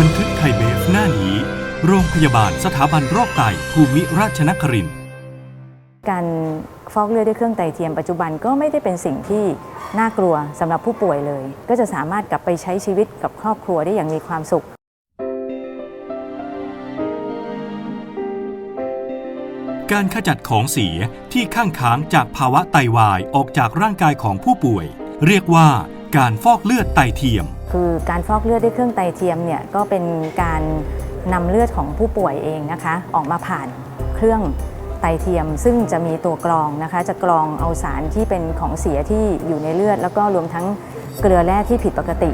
บันทึกไทยเบฟหน้านี้ โรงพยาบาลสถาบันโรคไตภูมิราชนครินทร์การฟอกเลือดด้วยเครื่องไตเทียมปัจจุบันก็ไม่ได้เป็นสิ่งที่น่ากลัวสำหรับผู้ป่วยเลย ก็จะสามารถกลับไปใช้ชีวิตกับครอบครัวได้อย่างมีความสุข การขจัดของเสียที่ข้างค้างจากภาวะไตวายออกจากร่างกายของผู้ป่วย เรียกว่า การฟอกเลือดไตเทียม คือการฟอกเลือดด้วยเครื่องไตเทียมเนี่ยก็เป็นการนำเลือดของผู้ป่วยเองนะคะ ออกมาผ่านเครื่องไตเทียม ซึ่งจะมีตัวกรองนะคะ จะกรองเอาสารที่เป็นของเสียที่อยู่ในเลือด แล้วก็รวมทั้งเกลือแร่ที่ผิดปกติ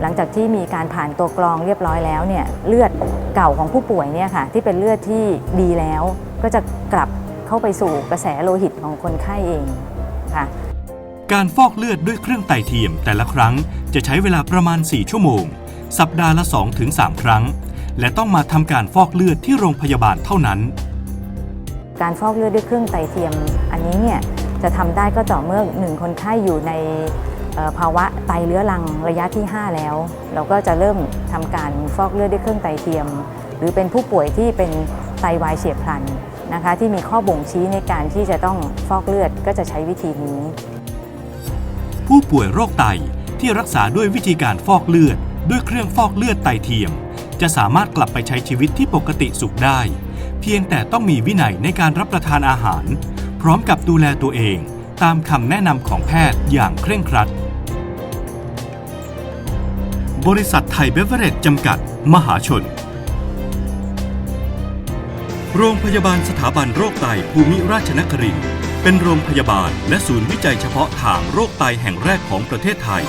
หลังจากที่มีการผ่านตัวกรองเรียบร้อยแล้วเนี่ยเลือดเก่าของผู้ป่วยเนี่ยค่ะที่เป็นเลือดที่ดีแล้ว ก็จะกลับเข้าไปสู่กระแสโลหิตของคนไข้เองค่ะ การฟอกเลือดด้วยเครื่องไตเทียมแต่ละครั้งจะใช้เวลาประมาณ 4 ชั่วโมง สัปดาห์ละ 2-3 ครั้ง และต้องมาทำการฟอกเลือดที่โรงพยาบาลเท่านั้น การฟอกเลือดด้วยเครื่องไตเทียม อันนี้เนี่ยจะทำได้ก็ต่อเมื่อหนึ่งคนไข้อยู่ในภาวะไตเรื้อรังระยะที่ 5 แล้ว เราก็จะเริ่มทำการฟอกเลือดด้วยเครื่องไตเทียม หรือเป็นผู้ป่วยที่เป็นไตวายเฉียบพลันนะคะที่มีข้อบ่งชี้ในการที่จะต้องฟอกเลือดก็จะใช้วิธีนี้ ผู้ป่วยโรคไตที่รักษาด้วยวิธีการฟอกเลือด ด้วยเครื่องฟอกเลือดไตเทียม จะสามารถกลับไปใช้ชีวิตที่ปกติสุขได้ เพียงแต่ต้องมีวินัยในการรับประทานอาหาร พร้อมกับดูแลตัวเอง ตามคำแนะนำของแพทย์อย่างเคร่งครัด บริษัทไทยเบเวอร์เรจจำกัด มหาชน โรงพยาบาลสถาบันโรคไตภูมิราชนครินทร์ เป็นโรงพยาบาลและศูนย์วิจัยเฉพาะทางโรคไตแห่งแรกของประเทศไทย